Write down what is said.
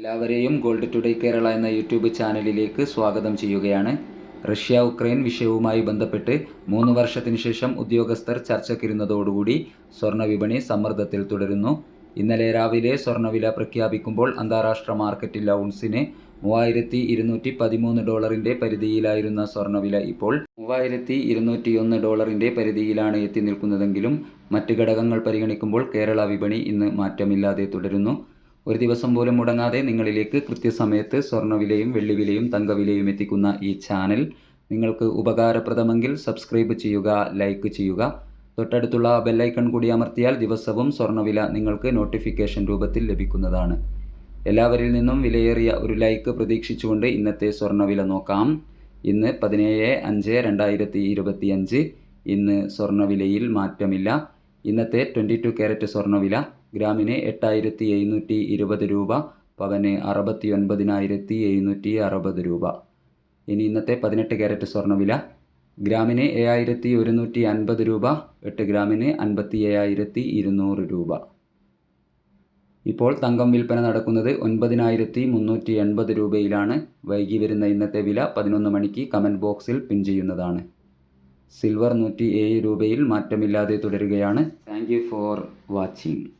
എല്ലാവരെയും gold today Kerala എന്ന YouTube ചാനലിലേക്ക് സ്വാഗതം ചെയ്യുകയാണ്. റഷ്യ ഉക്രൈൻ വിഷയവുമായി ബന്ധപ്പെട്ട് മൂന്ന് വർഷത്തിന് ശേഷം ഉദ്യോഗസ്ഥർ ചർച്ചയ്ക്കിരുന്നതോടുകൂടി സ്വർണ വിപണി സമ്മർദ്ദത്തിൽ തുടരുന്നു. ഇന്നലെ രാവിലെ സ്വർണവില പ്രഖ്യാപിക്കുമ്പോൾ അന്താരാഷ്ട്ര മാർക്കറ്റിൽ ഔൺസിന് മൂവായിരത്തി ഇരുന്നൂറ്റി പതിമൂന്ന് ഡോളറിന്റെ പരിധിയിലായിരുന്ന സ്വർണവില ഇപ്പോൾ മൂവായിരത്തി ഇരുന്നൂറ്റിയൊന്ന് ഡോളറിന്റെ പരിധിയിലാണ് എത്തി നിൽക്കുന്നതെങ്കിലും മറ്റ് ഘടകങ്ങൾ പരിഗണിക്കുമ്പോൾ കേരള വിപണി ഇന്ന് മാറ്റമില്ലാതെ തുടരുന്നു. ഒരു ദിവസം പോലും മുടങ്ങാതെ നിങ്ങളിലേക്ക് കൃത്യസമയത്ത് സ്വർണവിലയും വെള്ളിവിലയും തങ്കവിലയും എത്തിക്കുന്ന ഈ ചാനൽ നിങ്ങൾക്ക് ഉപകാരപ്രദമെങ്കിൽ സബ്സ്ക്രൈബ് ചെയ്യുക ലൈക്ക് ചെയ്യുക. തൊട്ടടുത്തുള്ള ബെല്ലൈക്കൺ കൂടി അമർത്തിയാൽ ദിവസവും സ്വർണവില നിങ്ങൾക്ക് നോട്ടിഫിക്കേഷൻ രൂപത്തിൽ ലഭിക്കുന്നതാണ്. എല്ലാവരിൽ നിന്നും വിലയേറിയ ഒരു ലൈക്ക് പ്രതീക്ഷിച്ചുകൊണ്ട് ഇന്നത്തെ സ്വർണവില നോക്കാം. ഇന്ന് പതിനേഴ് അഞ്ച് രണ്ടായിരത്തി ഇരുപത്തിയഞ്ച്. ഇന്ന് സ്വർണവിലയിൽ മാറ്റമില്ല. ഇന്നത്തെ ട്വന്റി ടു ക്യാരറ്റ് സ്വർണവില ഗ്രാമിന് എട്ടായിരത്തി എഴുന്നൂറ്റി ഇരുപത് രൂപ പവന് അറുപത്തി ഒൻപതിനായിരത്തി എഴുന്നൂറ്റി അറുപത് രൂപ. ഇനി ഇന്നത്തെ പതിനെട്ട് ക്യാരറ്റ് സ്വർണവില ഗ്രാമിന് ഏഴായിരത്തി ഒരുന്നൂറ്റി അൻപത് രൂപ എട്ട് ഗ്രാമിന് അൻപത്തി ഏഴായിരത്തി ഇരുന്നൂറ് രൂപ. ഇപ്പോൾ തങ്കം വിൽപ്പന നടക്കുന്നത് ഒൻപതിനായിരത്തി മുന്നൂറ്റി എൺപത് രൂപയിലാണ്. വൈകി വരുന്ന ഇന്നത്തെ വില പതിനൊന്ന് മണിക്ക് കമന്റ് ബോക്സിൽ പിൻ ചെയ്യുന്നതാണ്. സിൽവർ നൂറ്റി ഏഴ് രൂപയിൽ മാറ്റമില്ലാതെ തുടരുകയാണ്. Thank you for watching.